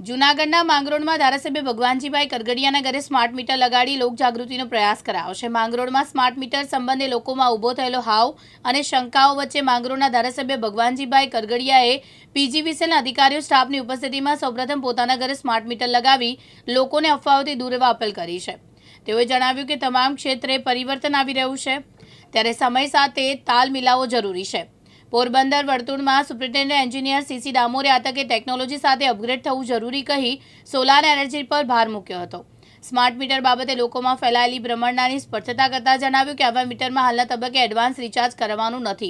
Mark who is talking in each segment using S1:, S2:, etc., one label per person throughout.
S1: જૂનાગઢના માંગરોળમાં ધારાસભ્ય ભગવાનજીભાઈ કરગડિયાના ઘરે સ્માર્ટ મીટર લગાડી લોકજાગૃતિનો પ્રયાસ કરાયો છે. માંગરોળમાં સ્માર્ટ મીટર સંબંધે લોકોમાં ઊભો થયેલો હાવ અને શંકાઓ વચ્ચે માંગરોળના ધારાસભ્ય ભગવાનજીભાઈ કરગડિયાએ પીજીવીસીએલના અધિકારીઓ સ્ટાફની ઉપસ્થિતિમાં સૌપ્રથમ પોતાના ઘરે સ્માર્ટ મીટર લગાવી લોકોને અફવાઓથી દૂર રહેવા અપીલ કરી છે. તેઓએ જણાવ્યું કે તમામ ક્ષેત્રે પરિવર્તન આવી રહ્યું છે. ત્યારે સમય સાથે તાલ મિલાવવો જરૂરી છે. પોરબંદર વર્તુળમાં સુપ્રિન્ટેન્ડન્ટ એન્જિનિયર સીસી ડામોરે આતકે તકે ટેકનોલોજી સાથે અપગ્રેડ થવું જરૂરી કહી સોલાર એનર્જી પર ભાર મૂક્યો હતો. સ્માર્ટ મીટર બાબતે લોકોમાં ફેલાયેલી ભ્રમણનાની સ્પષ્ટતા કરતા જણાવ્યું કે આવા મીટરમાં હાલના તબક્કે એડવાન્સ રિચાર્જ કરવાનું નથી.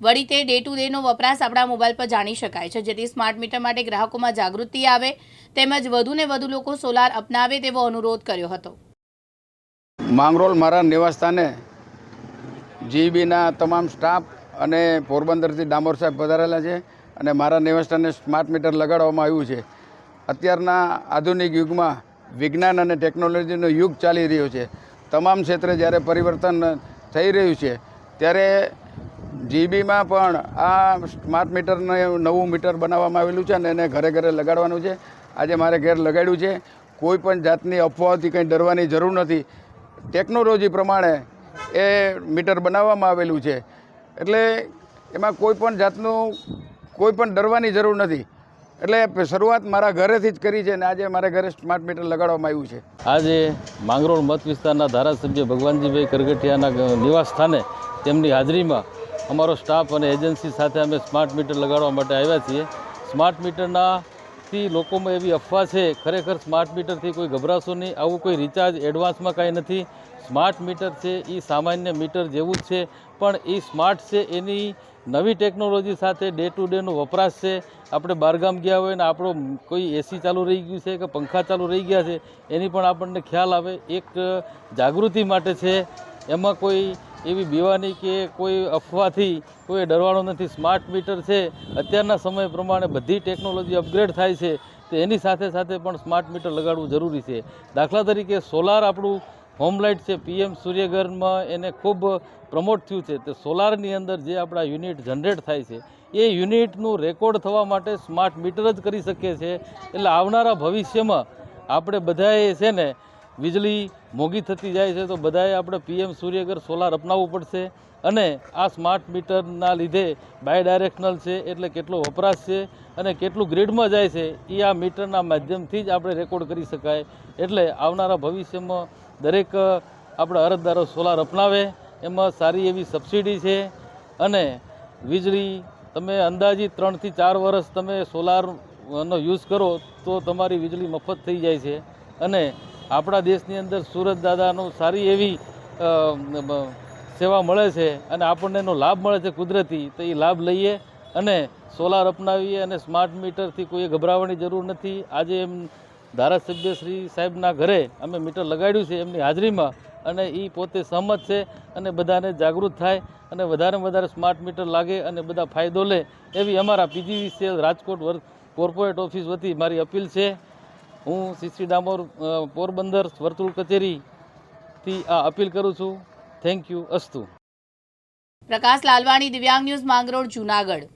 S1: વળી તે ડે ટુ ડેનો વપરાશ આપણા મોબાઈલ પર જાણી શકાય છે, જેથી સ્માર્ટ મીટર માટે ગ્રાહકોમાં જાગૃતિ આવે તેમજ વધુને વધુ લોકો સોલાર અપનાવે તેવો અનુરોધ કર્યો હતો.
S2: માંગરોળ મારા નિવાસસ્થાને જીબીના તમામ સ્ટાફ અને પોરબંદરથી ડામોર સાહેબ પધારેલા છે અને મારા નિવાસસ્થાને સ્માર્ટ મીટર લગાડવામાં આવ્યું છે. અત્યારના આધુનિક યુગમાં વિજ્ઞાન અને ટેકનોલોજીનો યુગ ચાલી રહ્યો છે. તમામ ક્ષેત્રે જ્યારે પરિવર્તન થઈ રહ્યું છે, ત્યારે જીબીમાં પણ આ સ્માર્ટ મીટરને નવું મીટર બનાવવામાં આવેલું છે અને એને ઘરે ઘરે લગાડવાનું છે. આજે મારે ઘેર લગાડ્યું છે. કોઈ પણ જાતની અફવાઓથી કંઈ ડરવાની જરૂર નથી. ટેકનોલોજી પ્રમાણે એ મીટર બનાવવામાં આવેલું છે. એટલે એમાં કોઈ પણ જાતનું કોઈ પણ ડરવાની જરૂર નથી. એટલે શરૂઆત મારા ઘરેથી જ કરી છે અને આજે મારા ઘરે સ્માર્ટ મીટર લગાડવામાં આવ્યું છે.
S3: આજે માંગરોળ મત વિસ્તારના ધારાસભ્ય ભગવાનજીભાઈ કરગઠિયાના ગ- નિવાસ સ્થાને તેમની હાજરીમાં અમારો સ્ટાફ અને એજન્સી સાથે અમે સ્માર્ટ મીટર લગાડવા માટે આવ્યા છીએ. સ્માર્ટ મીટરના થી લોકોમાં એવી અફવા છે, ખરેખર સ્માર્ટ મીટરથી કોઈ ગભરાશો નહીં. આવું કોઈ રિચાર્જ એડવાન્સમાં કાંઈ નથી. સ્માર્ટ મીટર છે એ સામાન્ય મીટર જેવું જ છે, પણ એ સ્માર્ટ છે, એની નવી ટેકનોલોજી સાથે ડે ટુ ડેનો વપરાશ છે. આપણે બહારગામ ગયા હોય ને આપણો કોઈ એસી ચાલુ રહી ગયું છે કે પંખા ચાલુ રહી ગયા છે, એની પણ આપણને ખ્યાલ આવે. એક જાગૃતિ માટે છે. એમાં કોઈ એવી બીવાની કે કોઈ અફવાથી કોઈ ડરવાનો નથી. સ્માર્ટ મીટર છે. અત્યારના સમય પ્રમાણે બધી ટેકનોલોજી અપગ્રેડ થાય છે. તો એની સાથે સાથે પણ સ્માર્ટ મીટર લગાડવું જરૂરી છે. દાખલા તરીકે સોલાર આપણું હોમ લાઇટ છે, પીએમ સૂર્યઘરમાં એને ખૂબ પ્રમોટ થયું છે. તે સોલારની અંદર જે આપણા યુનિટ જનરેટ થાય છે, એ યુનિટનું રેકોર્ડ થવા માટે સ્માર્ટ મીટર જ કરી શકીએ છીએ. એટલે આવનારા ભવિષ્યમાં આપણે બધાએ છે ને, વીજળી મોંઘી થતી જાય છે, તો બધાએ આપણે પીએમ સૂર્યઘર સોલાર અપનાવવું પડશે. અને આ સ્માર્ટ મીટરના લીધે બાય ડાયરેક્શનલ છે એટલે કેટલો વપરાશ છે અને કેટલું ગ્રીડમાં જાય છે, એ આ મીટરના માધ્યમથી જ આપણે રેકોર્ડ કરી શકાય. એટલે આવનારા ભવિષ્યમાં દરેક આપણા અરજદારો સોલાર અપનાવે, એમાં સારી એવી સબસિડી છે અને વીજળી, તમે અંદાજિત ત્રણથી ચાર વર્ષ તમે સોલારનો યુઝ કરો તો તમારી વીજળી મફત થઈ જાય છે. અને આપણા દેશની અંદર સુરત દાદાનું સારી એવી સેવા મળે છે અને આપણને એનો લાભ મળે છે કુદરતી, તો એ લાભ લઈએ અને સોલાર અપનાવીએ અને સ્માર્ટ મીટરથી કોઈ ગભરાવાની જરૂર નથી. આજે એમ ધારાસભ્ય શ્રી સાહેબના ઘરે અમે મીટર લગાડ્યું છે એમની હાજરીમાં અને એ પોતે સહમત છે અને બધાને જાગૃત થાય અને વધારે વધારે સ્માર્ટ મીટર લાગે અને બધા ફાયદો લે એવી અમારા પીજીવીસીએલ રાજકોટ વર્ગ કોર્પોરેટ ઓફિસ વતી મારી અપીલ છે. હું સીસી ડામોર પોરબંદર વર્તુળ કચેરીથી આ અપીલ કરું છું. થેન્ક યુ અસ્તુ.
S1: પ્રકાશ લાલવાણી દિવ્યાંગ ન્યૂઝ માંગરોળ જૂનાગઢ.